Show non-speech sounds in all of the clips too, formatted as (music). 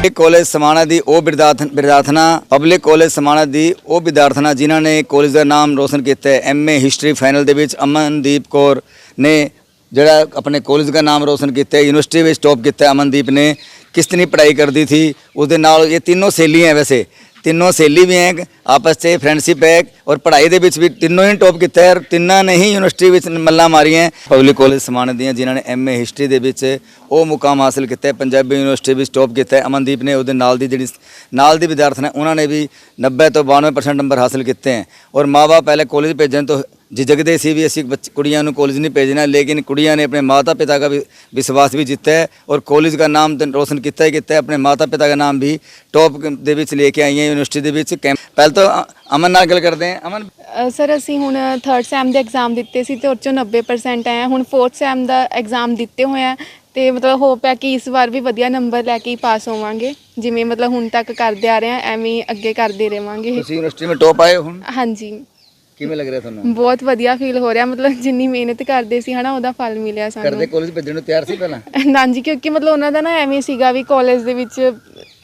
Public college Samana ਦੀ ਉਹ ਵਿਦਿਆਰਥਣਾ ਪਬਲਿਕ ਕਾਲਜ ਸਮਾਣਾ ਦੀ ਉਹ ਵਿਦਿਆਰਥਣਾ ਜਿਨ੍ਹਾਂ ਨੇ ਕਾਲਜ ਦਾ ਨਾਮ ਰੋਸ਼ਨ ਕੀਤਾ ਹੈ। ਐਮਏ ਹਿਸਟਰੀ ਫਾਈਨਲ ਦੇ ਵਿੱਚ ਅਮਨਦੀਪ ਕੌਰ ਨੇ ਜਿਹੜਾ ਆਪਣੇ ਕਾਲਜ ਦਾ ਨਾਮ ਰੋਸ਼ਨ ਕੀਤਾ ਯੂਨੀਵਰਸਿਟੀ ਵਿੱਚ ਟੌਪ ਕੀਤਾ ਅਮਨਦੀਪ ਨੇ। ਕਿਸ ਤਰ੍ਹਾਂ ਪੜ੍ਹਾਈ ਕਰਦੀ ਸੀ ਉਸ ਦੇ ਨਾਲ ਇਹ ਤਿੰਨੋਂ ਸਹੇਲੀਆਂ ਵੈਸੇ। ਤਿੰਨੋਂ ਸਹੇਲੀ ਵੀ ਹੈ, ਆਪਸ 'ਚ ਫਰੈਂਡਸ਼ਿਪ ਹੈ, ਔਰ ਪੜ੍ਹਾਈ ਦੇ ਵਿੱਚ ਵੀ ਤਿੰਨੋਂ ਹੀ ਟੌਪ ਕੀਤਾ ਹੈ, ਔਰ ਤਿੰਨਾਂ ਨੇ ਹੀ ਯੂਨੀਵਰਸਿਟੀ ਵਿੱਚ ਮੱਲਾਂ ਮਾਰੀਆਂ ਪਬਲਿਕ ਕਾਲਜ ਸਮਾਣੇ ਦੀਆਂ ਜਿਨ੍ਹਾਂ ਨੇ ਐਮਏ ਹਿਸਟਰੀ ਦੇ ਵਿੱਚ ਉਹ ਮੁਕਾਮ ਹਾਸਲ ਕੀਤਾ ਹੈ, ਪੰਜਾਬੀ ਯੂਨੀਵਰਸਿਟੀ ਵਿੱਚ ਟੌਪ ਕੀਤਾ ਹੈ। ਅਮਨਦੀਪ ਨੇ ਉਹਦੇ ਨਾਲ ਦੀ ਜਿਹੜੀ ਨਾਲ ਦੀ ਵਿਦਿਆਰਥਣ ਹੈ, ਉਹਨਾਂ ਨੇ ਵੀ 90 ਤੋਂ 92% ਨੰਬਰ ਹਾਸਲ ਕੀਤੇ ਹੈ। ਔਰ ਮਾਵਾ ਪਹਿਲੇ ਕਾਲਜ ਭੇਜਣ ਤੋਂ झिझकते सी भी ਅਸੀਂ ਬੱਚ- ਕੁੜੀਆਂ ਨੂੰ ਕਾਲਜ ਨਹੀਂ ਭੇਜਣਾ ਲੇਕਿਨ ਕੁੜੀਆਂ ਨੇ ਆਪਣੇ ਮਾਤਾ ਪਿਤਾ ਦਾ ਵੀ ਵਿਸ਼ਵਾਸ ਵੀ ਜਿੱਤਾ ਹੈ ਔਰ ਕਾਲਜ ਦਾ ਨਾਮ ਤਾਂ ਰੋਸ਼ਨ ਕੀਤਾ ਹੀ ਕੀਤਾ ਹੈ ਆਪਣੇ ਮਾਤਾ ਪਿਤਾ ਦਾ ਨਾਮ ਵੀ ਟੌਪ ਦੇ ਵਿੱਚ ਲੈ ਕੇ ਆਈਆਂ ਯੂਨੀਵਰਸਿਟੀ ਦੇ ਵਿੱਚ ਕੈਂਪ ਪਹਿਲ ਤਾਂ ਅ- ਅਮਨ ਨਾਲ ਗੱਲ ਕਰਦੇ ਹਾਂ ਅਮਨ ਅ, ਸਰ ਅਸੀਂ ਹੁਣ 3rd ਸੈਮ ਦੇ ਐਗਜ਼ਾਮ ਦਿੱਤੇ ਸੀ ਤੇ ਉਹ 'ਚੋਂ 90% ਆਏ ਆ ਹੁਣ 4th ਸੈਮ ਦਾ ਐਗਜ਼ਾਮ ਦਿੱਤੇ ਹੋਏ ਆ ਤੇ ਮਤਲਬ ਹੋਪ ਹੈ ਕਿ ਇਸ ਵਾਰ ਵੀ ਵਧੀਆ ਨੰਬਰ ਲੈ ਕੇ ਹੀ ਪਾਸ ਹੋਵਾਂਗੇ ਜਿਵੇਂ ਮਤਲਬ ਹੁਣ ਤੱਕ ਕਰਦੇ ਆ ਰਹੇ ਆ ਐਵੇਂ ਹੀ ਅੱਗੇ ਕਰਦੇ ਰਵਾਂਗੇ ਤੁਸੀਂ ਯੂਨੀਵਰਸਿਟੀ ਵਿੱਚ ਟੌਪ ਆਏ ਹੋ ਹੁਣ ਹਾਂਜੀ ਕਿਵੇਂ ਲੱਗ ਰਿਹਾ ਤੁਹਾਨੂੰ? ਬਹੁਤ ਵਧੀਆ ਫੀਲ ਹੋ ਰਿਹਾ ਮਤਲਬ ਜਿੰਨੀ ਮਿਹਨਤ ਕਰਦੇ ਸੀ ਹਨਾ ਉਹਦਾ ਫਲ ਮਿਲਿਆ ਕਰਦੇ ਸਾਨੂੰ ਕਾਲਜ ਭੇਜਣ ਨੂੰ ਤਿਆਰ ਸੀ ਪਹਿਲਾਂ? (laughs) ਹਾਂਜੀ ਕਿਉਂਕਿ ਮਤਲਬ ਉਹਨਾਂ ਦਾ ਨਾ ਐਵੇਂ ਸੀਗਾ ਵੀ ਕਾਲਜ ਦੇ ਵਿੱਚ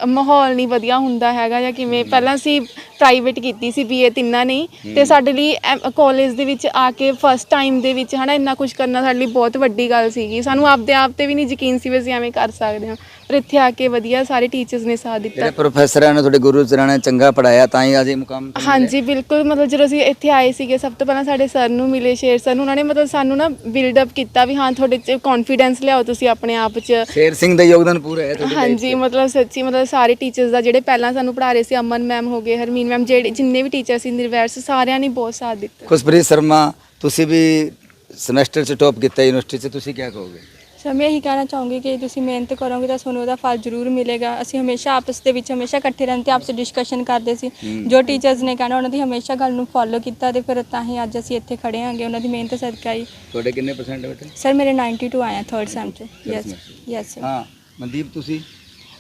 ਮਾਹੌਲ ਨਹੀਂ ਵਧੀਆ ਹੁੰਦਾ ਹੈਗਾ ਜਾਂ ਕਿਵੇਂ। ਪਹਿਲਾਂ ਅਸੀਂ ਪ੍ਰਾਈਵੇਟ ਕੀਤੀ ਸੀ ਬੀਏ ਤਿੰਨਾਂ ਨਹੀਂ ਤੇ ਸਾਡੇ ਲਈ ਕਾਲਜ ਦੇ ਵਿੱਚ ਆ ਕੇ ਫਸਟ ਟਾਈਮ ਦੇ ਵਿੱਚ ਹਨਾ ਇੰਨਾ ਕੁਝ ਕਰਨਾ ਸਾਡੇ ਲਈ ਬਹੁਤ ਵੱਡੀ ਗੱਲ ਸੀਗੀ। ਸਾਨੂੰ ਆਪਦੇ ਆਪ ਤੇ ਵੀ ਨਹੀਂ ਯਕੀਨ ਸੀ ਵੀ ਅਸੀਂ ਐਵੇਂ ਕਰ ਸਕਦੇ ਹਾਂ। ਪਰ ਇੱਥੇ ਆ ਕੇ ਵਧੀਆ ਸਾਰੇ ਟੀਚਰਸ ਨੇ ਸਾਥ ਦਿੱਤਾ। ਜਿਹੜੇ ਪ੍ਰੋਫੈਸਰਾਂ ਨੇ ਤੁਹਾਡੇ ਗੁਰੂ ਚਰਾਂ ਨੇ ਚੰਗਾ ਪੜਾਇਆ ਤਾਂ ਹੀ ਅੱਜ ਇਹ ਮੁਕਾਮ ਤੇ ਮਿਲੇ। ਹਾਂਜੀ ਬਿਲਕੁਲ। ਮਤਲਬ ਜਦੋਂ ਅਸੀਂ ਇੱਥੇ ਆਏ ਸੀਗੇ ਸਭ ਤੋਂ ਪਹਿਲਾਂ ਸਾਡੇ ਸਰ ਨੂੰ ਮਿਲੇ ਸ਼ੇਰ ਸਰ ਨੂੰ। ਉਹਨਾਂ ਨੇ ਮਤਲਬ ਸਾਨੂੰ ਨਾ ਬਿਲਡ ਅਪ ਕੀਤਾ ਵੀ ਹਾਂ ਤੁਹਾਡੇ ਚ ਕੌਨਫੀਡੈਂਸ ਲਿਆਓ ਤੁਸੀਂ ਆਪਣੇ ਆਪ 'ਚ। ਸ਼ੇਰ ਸਿੰਘ ਦਾ ਯੋਗਦਾਨ ਪੂਰਾ ਹੈ ਤੁਹਾਡੀ life ਹਾਂਜੀ ਮਤਲਬ ਸੱਚੀ ਮਤਲਬ ਸਾਰੇ ਟੀਚਰਸ ਦਾ ਜਿਹੜੇ ਪਹਿਲਾਂ ਸਾਨੂੰ ਪੜ੍ਹਾ ਰਹੇ ਸੀ ਅਮਨ ਮੈਮ ਹੋ ਗਏ ਹਰਮੀਨ ਮੈਮ ਜਿਹੜੇ ਜਿੰਨੇ ਵੀ ਟੀਚਰ ਸੀ ਨਿਰਵੈਰ ਸਾਰਿਆਂ ਨੇ ਬਹੁਤ ਸਾਥ ਦਿੱਤਾ। ਖੁਸ਼ਪ੍ਰੀਤ ਸ਼ਰਮਾ ਤੁਸੀਂ ਵੀ ਸਮੈਸਟਰ 'ਚ ਟੌਪ ਕੀਤਾ ਯੂਨੀਵਰਸਿਟੀ 'ਚ ਤੁਸੀਂ ਕੀ ਕਹੋਗੇ? ਸਰ ਮੈਂ ਇਹੀ ਕਹਿਣਾ ਚਾਹੂੰਗੀ ਕਿ ਤੁਸੀਂ ਮਿਹਨਤ ਕਰੋਗੇ ਤਾਂ ਤੁਹਾਨੂੰ ਉਹਦਾ ਫਲ ਜ਼ਰੂਰ ਮਿਲੇਗਾ। ਅਸੀਂ ਹਮੇਸ਼ਾ ਆਪਸ ਦੇ ਵਿੱਚ ਹਮੇਸ਼ਾ ਇਕੱਠੇ ਰਹਿੰਦੇ ਆਪਸ ਡਿਸਕਸ਼ਨ ਕਰਦੇ ਸੀ। ਜੋ ਟੀਚਰਸ ਨੇ ਕਹਿਣਾ ਉਹਨਾਂ ਦੀ ਹਮੇਸ਼ਾ ਗੱਲ ਨੂੰ ਫੋਲੋ ਕੀਤਾ ਤੇ ਫਿਰ ਤਾਂ ਹੀ ਅੱਜ ਅਸੀਂ ਇੱਥੇ ਖੜੇ ਹਾਂਗੇ ਉਹਨਾਂ ਦੀ ਮਿਹਨਤ ਸਦਕਾ ਹੀ। ਤੁਹਾਡੇ ਕਿੰਨੇ ਪਰਸੈਂਟ ਬੇਟੇ? ਸਰ ਮੇਰੇ 92 ਆਏ ਆ 3rd ਸੈਮ ਚ। ਯੈਸ ਯੈਸ ਹਾਂ ਮਨਦੀਪ ਤੁਸੀਂ?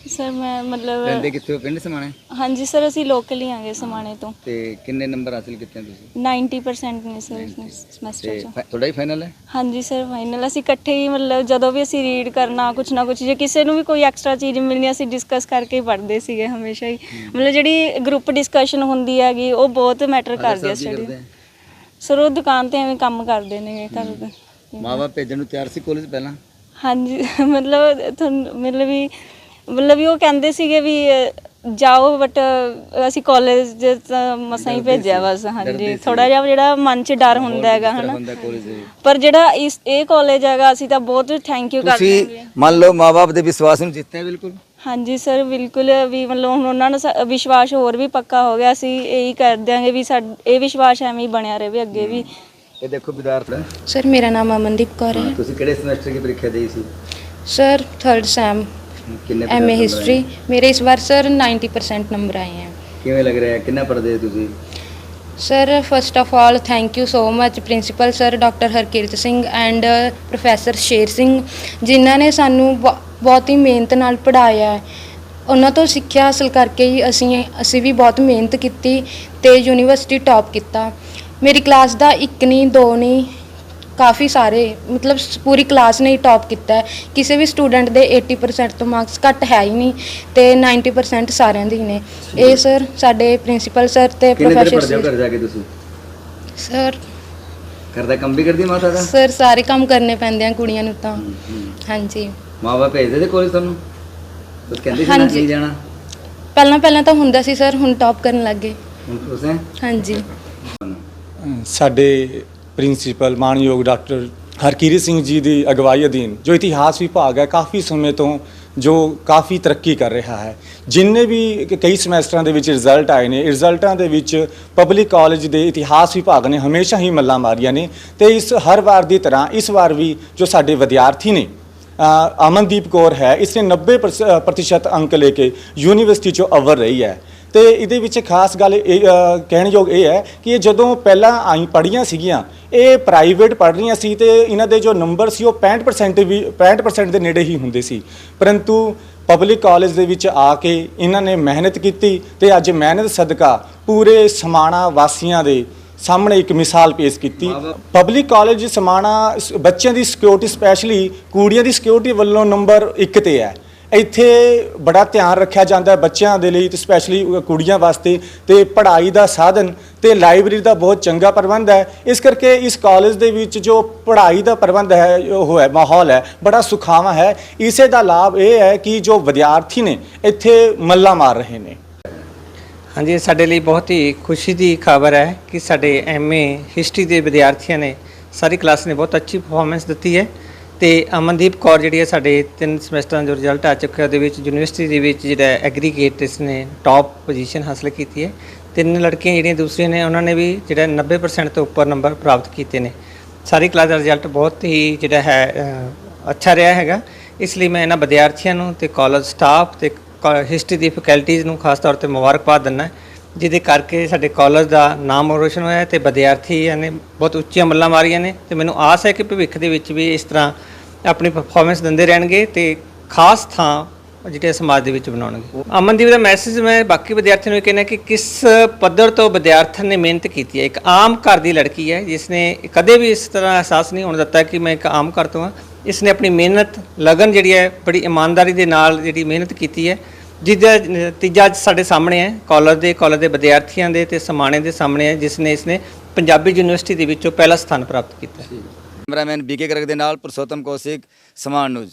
ਸਰ ਮੈਂ ਮਤਲਬ ਰਹਿੰਦੇ ਕਿੱਥੇ ਹੋ? ਪਿੰਡ ਸਮਾਣੇ? ਹਾਂਜੀ ਸਰ ਅਸੀਂ ਲੋਕਲ ਹੀ ਆਂਗੇ ਸਮਾਣੇ ਤੋਂ। ਤੇ ਕਿੰਨੇ ਨੰਬਰ ਹਾਸਿਲ ਕੀਤੇ ਤੁਸੀਂ? 90% ਨੇ ਸਰ ਸਮੈਸਟਰ ਤੇ ਚ। ਫ- ਤੁਹਾਡਾ ਹੀ ਫਾਈਨਲ ਹੈ? ਹਾਂਜੀ ਸਰ ਫਾਈਨਲ ਅਸੀਂ ਇਕੱਠੇ ਹੀ ਮਤਲਬ ਜਦੋਂ ਵੀ ਅਸੀਂ ਰੀਡ ਕਰਨਾ ਕੁਛ ਨਾ ਕੁਛ ਜੇ ਕਿਸੇ ਨੂੰ ਵੀ ਕੋਈ ਐਕਸਟਰਾ ਚੀਜ਼ ਮਿਲਣੀ ਅਸੀਂ ਡਿਸਕਸ ਕਰਕੇ ਹੀ ਪੜ੍ਹਦੇ ਸੀਗੇ ਹਮੇਸ਼ਾ ਹੀ। ਮਤਲਬ ਜਿਹੜੀ ਗਰੁੱਪ ਡਿਸਕਸ਼ਨ ਹੁੰਦੀ ਹੈਗੀ ਉਹ ਬਹੁਤ ਮੈਟਰ ਕਰਦੀ ਹੈ ਸਟੱਡੀ ਸਰ ਉਹ ਦੁਕਾਨ ਤੇ ਐਵੇਂ ਕੰਮ ਕਰਦੇ ਨੇ ਘਰ ਦਾ। ਮਾਵਾ ਭੇਜਣ ਨੂੰ ਤਿਆਰ ਸੀ ਕਾਲਜ ਪਹਿਲਾਂ? ਹਾਂਜੀ (laughs) ਮਤਲਬ ਤੁਹਾਨੂੰ ਮਤਲਬ ਵੀ ਮਤਲਬ ਵੀ ਉਹ ਕਹਿੰਦੇ ਸੀਗੇ ਵੀ ਜਾਓ ਬਟ ਅਸੀਂ ਕਾਲਜ ਤਾਂ ਮਸਾਂ ਹੀ ਭੇਜਿਆ ਬਸ ਹਾਂਜੀ। ਥੋੜਾ ਜਿਹਾ ਜਿਹੜਾ ਮਨ 'ਚ ਡਰ ਹੁੰਦਾ ਹੈਗਾ ਹਨਾ। ਦੇ ਪਰ ਜਿਹੜਾ ਇਸ ਇਹ ਕਾਲਜ ਹੈਗਾ ਅਸੀਂ ਤਾਂ ਬਹੁਤ ਥੈਂਕ ਯੂ ਕਰਦੇ ਤੁਸੀਂ ਹਾਂ ਮੰਨ ਲਓ ਮਾਪੇ ਦੇ ਵਿਸ਼ਵਾਸ ਨੂੰ ਜਿੱਤਿਆ ਬਿਲਕੁਲ? ਹਾਂਜੀ ਸਰ ਬਿਲਕੁਲ ਵੀ ਮਤਲਬ ਹੁਣ ਉਹਨਾਂ ਨੂੰ ਸਾ- ਵਿਸ਼ਵਾਸ ਹੋਰ ਵੀ ਪੱਕਾ ਹੋ ਗਿਆ ਅਸੀਂ ਇਹੀ ਕਰ ਦਿਆਂਗੇ ਵੀ ਸਾਡ ਇਹ ਵਿਸ਼ਵਾਸ ਐਵੇਂ ਹੀ ਬਣਿਆ ਰਹੇ ਅੱਗੇ ਵੀ। ਇਹ ਦੇਖੋ ਵਿਦਿਆਰਥੀ। ਸਰ ਮੇਰਾ ਨਾਮ ਅਮਨਦੀਪ ਕੌਰ ਹੈ। ਤੁਸੀਂ ਕਿਹੜੇ ਸਮੈਸਟਰ ਦੀ ਪ੍ਰੀਖਿਆ ਦੇਈ ਸੀ? ਸਰ ਥਰਡ ਸੈਮ ਕਿੰਨੇ ਐਮਏ percent ਹਿਸਟਰੀ ਆਏ? ਮੇਰੇ ਇਸ ਵਾਰ ਸਰ 90% ਨੰਬਰ ਆਏ ਹੈ ਕਿਵੇਂ ਲੱਗ ਰਿਹਾ? ਹੈ ਕਿੰਨਾ ਪੜਦੇ ਹੋ ਤੁਸੀਂ? Sir first of all thank you so much principal sir doctor Harkirat Singh and professor Sher Singh ਜਿਨ੍ਹਾਂ ਨੇ ਸਾਨੂੰ ਬ- ਬਹੁਤ ਹੀ ਮਿਹਨਤ ਨਾਲ ਪੜਾਇਆ ਹੈ। ਉਹਨਾਂ ਤੋਂ ਸਿੱਖਿਆ ਹਾਸਲ ਕਰਕੇ ਹੀ ਅਸੀਂ ਅਸੀਂ ਵੀ ਬਹੁਤ ਮਿਹਨਤ ਕੀਤੀ ਤੇ ਯੂਨੀਵਰਸਿਟੀ ਟੌਪ ਕੀਤਾ। ਮੇਰੀ ਕਲਾਸ ਦਾ ਇੱਕ ਨਹੀਂ ਦੋ ਨਹੀਂ ਕਾਫੀ ਸਾਰੇ ਮਤਲਬ ਸ- ਪੂਰੀ ਕਲਾਸ ਨੇ ਹੀ ਟੌਪ ਕੀਤਾ ਹੈ। ਕਿਸੇ ਵੀ ਸਟੂਡੈਂਟ ਦੇ 80% ਤੋਂ ਮਾਰਕਸ ਘੱਟ ਹੈ ਹੀ ਨਹੀਂ ਤੇ 90% ਸਾਰਿਆਂ ਦੇ ਹੀ ਨੇ। ਇਹ ਸਰ ਸਾਡੇ ਪ੍ਰਿੰਸੀਪਲ ਸਰ ਤੇ ਕਿੰਨੇ ਦਿਨ ਪ੍ਰੋਫੈਸਰ ਪੜਦੇ ਹੋ ਸਰ ਘਰ ਜਾ ਕੇ ਤੁਸੀਂ? ਸਰ ਘਰ ਦਾ ਕੰਮ ਵੀ ਕਰਦੀ ਮਾਤਾ ਦਾ? ਸਰ ਸਾਰੇ ਕੰਮ ਕਰਨੇ ਪੈਂਦੇ ਆ ਕੁੜੀਆਂ ਨੂੰ ਤਾਂ। ਹਾਂਜੀ। ਮਾਵਾ ਭੇਜਦੇ ਤੇ ਕਾਲਜ ਤੁਹਾਨੂੰ? ਤੁਸੀਂ ਕਹਿੰਦੇ ਸੀ ਨਾ ਹਾਂਜੀ। ਨਹੀਂ ਜਾਣਾ। ਪਹਿਲਾਂ ਪਹਿਲਾਂ ਤਾਂ ਹੁੰਦਾ ਸੀ ਸਰ ਹੁਣ ਟੌਪ ਕਰਨ ਲੱਗੇ ਹੁਣ ਤੁਸੀਂ? ਹਾਂਜੀ। ਸਾਡੇ ਪ੍ਰਿੰਸੀਪਲ ਮਾਨਯੋਗ ਡਾਕਟਰ ਹਰਕੀਰਤ ਸਿੰਘ ਜੀ ਦੀ ਅਗਵਾਈ ਅਧੀਨ ਜੋ ਇਤਿਹਾਸ ਵਿਭਾਗ ਹੈ, ਕਾਫੀ ਸਮੇਂ ਤੋਂ ਜੋ ਕਾਫੀ ਤਰੱਕੀ ਕਰ ਰਿਹਾ ਹੈ। ਜਿੰਨੇ ਵੀ ਕਈ ਸਮੈਸਟਰਾਂ ਦੇ ਵਿੱਚ ਰਿਜ਼ਲਟ ਆਏ ਨੇ ਰਿਜ਼ਲਟਾਂ ਦੇ ਵਿੱਚ ਪਬਲਿਕ ਕਾਲਜ ਦੇ ਇਤਿਹਾਸ ਵਿਭਾਗ ਨੇ ਹਮੇਸ਼ਾ ਹੀ ਮੱਲਾਂ ਮਾਰੀਆਂ ਨੇ ਤੇ ਇਸ, ਹਰ ਵਾਰ ਦੀ ਤਰ੍ਹਾਂ ਇਸ ਵਾਰ ਵੀ ਜੋ ਸਾਡੇ ਵਿਦਿਆਰਥੀ ਨੇ ਅਮਨਦੀਪ ਕੌਰ ਹੈ, ਇਸ ਨੇ 90% ਪ੍ਰਸ- ਪ੍ਰਤੀਸ਼ਤ ਅੰਕ ਲੈ ਕੇ ਯੂਨੀਵਰਸਿਟੀ ਚੋਂ ਅਵਰ ਰਹੀ ਹੈ। ਤੇ ਇਹਦੇ ਵਿੱਚ ਖਾਸ ਗੱਲ ਇਹ ਅ, ਕਹਿਣਯੋਗ ਇਹ ਹੈ ਕਿ ਇਹ ਜਦੋਂ ਪਹਿਲਾਂ ਆਈ ਪੜ੍ਹੀਆਂ ਸੀਗੀਆਂ ਇਹ ਪ੍ਰਾਈਵੇਟ ਪੜ੍ਹ ਰਹੀਆਂ ਸੀ ਤੇ ਇਹਨਾਂ ਦੇ ਜੋ ਨੰਬਰ ਸੀ ਉਹ 65% ਵੀ 65% ਦੇ ਨੇੜੇ ਹੀ ਹੁੰਦੇ ਸੀ। ਪਰੰਤੂ ਪਬਲਿਕ ਕਾਲਜ ਦੇ ਵਿੱਚ ਆ ਕੇ ਇਹਨਾਂ ਨੇ ਮਿਹਨਤ ਕੀਤੀ ਤੇ ਅੱਜ ਮਿਹਨਤ ਸਦਕਾ ਪੂਰੇ ਸਮਾਣਾ ਵਾਸੀਆਂ ਦੇ ਸਾਹਮਣੇ ਇੱਕ ਮਿਸਾਲ ਪੇਸ਼ ਕੀਤੀ। ਪਬਲਿਕ ਕਾਲਜ ਸਮਾਣਾ ਸ- ਬੱਚਿਆਂ ਦੀ ਸਿਕਿਉਰਿਟੀ ਸਪੈਸ਼ਲੀ ਕੁੜੀਆਂ ਦੀ ਸਿਕਿਉਰਿਟੀ ਵੱਲੋਂ ਨੰਬਰ 1 ਤੇ ਹੈ। ਇੱਥੇ ਬੜਾ ਧਿਆਨ ਰੱਖਿਆ ਜਾਂਦਾ ਹੈ ਬੱਚਿਆਂ ਦੇ ਲਈ ਤੇ ਸਪੈਸ਼ਲੀ ਕੁੜੀਆਂ ਵਾਸਤੇ ਤੇ ਪੜ੍ਹਾਈ ਦਾ ਸਾਧਨ ਤੇ ਲਾਇਬ੍ਰੇਰੀ ਦਾ ਬਹੁਤ ਚੰਗਾ ਪ੍ਰਬੰਧ ਹੈ। ਇਸ ਕਰਕੇ ਇਸ ਕਾਲਜ ਦੇ ਵਿੱਚ ਜੋ ਪੜ੍ਹਾਈ ਦਾ ਪ੍ਰਬੰਧ ਹੈ, ਉਹ ਹੈ, ਮਾਹੌਲ ਹੈ, ਬੜਾ ਸੁਖਾਵਾਂ ਹੈ। ਇਸੇ ਦਾ ਲਾਭ ਇਹ ਹੈ ਕਿ ਜੋ ਵਿਦਿਆਰਥੀ ਨੇ ਇੱਥੇ ਮੱਲਾ ਮਾਰ ਰਹੇ ਨੇ। ਹਾਂਜੀ ਸਾਡੇ ਲਈ ਬਹੁਤ ਹੀ ਖੁਸ਼ੀ ਦੀ ਖਬਰ ਹੈ ਕਿ ਸਾਡੇ ਐਮਏ ਹਿਸਟਰੀ ਦੇ ਵਿਦਿਆਰਥੀਆਂ ਨੇ ਸਾਰੀ ਕਲਾਸ ਨੇ ਬਹੁਤ ਅੱਛੀ ਪਰਫਾਰਮੈਂਸ ਦਿੱਤੀ ਹੈ। ਤੇ ਅਮਨਦੀਪ ਕੌਰ ਜਿਹੜੀ ਹੈ ਸਾਡੇ ਤਿੰਨ ਸਮੈਸਟਰਾਂ ਦਾ ਜੋ ਰਿਜ਼ਲਟ ਆ ਚੁੱਕਿਆ ਉਹਦੇ ਵਿੱਚ ਯੂਨੀਵਰਸਿਟੀ ਦੇ ਵਿੱਚ ਜਿਹੜਾ ਐਗਰੀਗੇਟ ਇਸ ਨੇ ਟਾਪ ਪੋਜੀਸ਼ਨ ਹਾਸਲ ਕੀਤੀ ਹੈ। ਤਿੰਨ ਲੜਕੀਆਂ ਜਿਹੜੀਆਂ ਦੂਸਰੀਆਂ ਨੇ, ਉਹਨਾਂ ਨੇ ਵੀ ਜਿਹੜਾ 90% ਤੋਂ ਉੱਪਰ ਨੰਬਰ ਪ੍ਰਾਪਤ ਕੀਤੇ ਨੇ। ਸਾਰੀ ਕਲਾਸ ਦਾ ਰਿਜ਼ਲਟ ਬਹੁਤ ਹੀ ਜਿਹੜਾ ਹੈ ਅੱਛਾ ਰਿਹਾ ਹੈਗਾ। ਇਸ ਲਈ ਮੈਂ ਇਹਨਾਂ ਵਿਦਿਆਰਥੀਆਂ ਨੂੰ ਤੇ ਕਾਲਜ ਸਟਾਫ ਤੇ ਹਿਸਟਰੀ ਦੀ ਫੈਕਲਟੀਜ਼ ਨੂੰ ਖਾਸ ਤੌਰ ਤੇ ਮੁਬਾਰਕਬਾਦ ਦਿੰਦਾ। ਜਿਹਦੇ ਕਰਕੇ ਸਾਡੇ ਕਾਲਜ ਦਾ ਨਾਮ ਰੋਸ਼ਨ ਹੋਇਆ ਹੈ ਤੇ ਵਿਦਿਆਰਥੀਆਂ ਨੇ ਬਹੁਤ ਉੱਚੀਆਂ ਮੱਲਾਂ ਮਾਰੀਆਂ ਨੇ ਤੇ ਮੈਨੂੰ ਆਸ ਹੈ ਕਿ ਭਵਿੱਖ ਦੇ ਵਿੱਚ ਵੀ ਇਸ ਤਰ੍ਹਾਂ ਆਪਣੀ ਪਰਫਾਰਮੈਂਸ ਦਿੰਦੇ ਰਹਿਣਗੇ ਤੇ ਖਾਸ ਥਾਂ ਜਿਹੜੇ ਸਮਾਜ ਦੇ ਵਿੱਚ ਬਣਾਉਣਗੇ। ਅਮਨਦੀਪ ਦਾ ਮੈਸੇਜ ਮੈਂ ਬਾਕੀ ਵਿਦਿਆਰਥੀਆਂ ਨੂੰ ਇਹ ਕਹਿਣਾ ਕਿ ਕਿਸ ਪੱਧਰ ਤੋਂ ਵਿਦਿਆਰਥਣ ਨੇ ਮਿਹਨਤ ਕੀਤੀ ਹੈ? ਇੱਕ ਆਮ ਘਰ ਦੀ ਲੜਕੀ ਹੈ ਜਿਸ ਨੇ ਕਦੇ ਵੀ ਇਸ ਤਰ੍ਹਾਂ ਅਹਿਸਾਸ ਨਹੀਂ ਹੋਣ ਦਿੱਤਾ ਕਿ ਮੈਂ ਇੱਕ ਆਮ ਘਰ ਤੋਂ ਹਾਂ। ਇਸ ਨੇ ਆਪਣੀ ਮਿਹਨਤ, ਲਗਨ ਜਿਹੜੀ ਹੈ, ਬੜੀ ਇਮਾਨਦਾਰੀ ਦੇ ਨਾਲ ਜਿਹੜੀ ਮਿਹਨਤ ਕੀਤੀ ਹੈ। ਜਿਹਦਾ ਨਤੀਜਾ ਅੱਜ ਸਾਡੇ ਸਾਹਮਣੇ ਹੈ ਕਾਲਜ ਦੇ ਕਾਲਜ ਦੇ ਵਿਦਿਆਰਥੀਆਂ ਦੇ ਤੇ ਸਮਾਣੇ ਦੇ ਸਾਹਮਣੇ ਹੈ ਜਿਸ ਨੇ ਇਸ ਨੇ ਪੰਜਾਬੀ ਯੂਨੀਵਰਸਿਟੀ ਦੇ ਵਿੱਚੋਂ ਪਹਿਲਾ ਸਥਾਨ ਪ੍ਰਾਪਤ ਕੀਤਾ ਹੈ। ਕੈਮਰਾਮੈਨ ਬੀਕੇ ਗਰਗ ਦੇ ਨਾਲ ਪੁਰਸ਼ੋਤਮ ਕੌਸ਼ਿਕ, ਸਮਾਨ ਨਿਊਜ਼।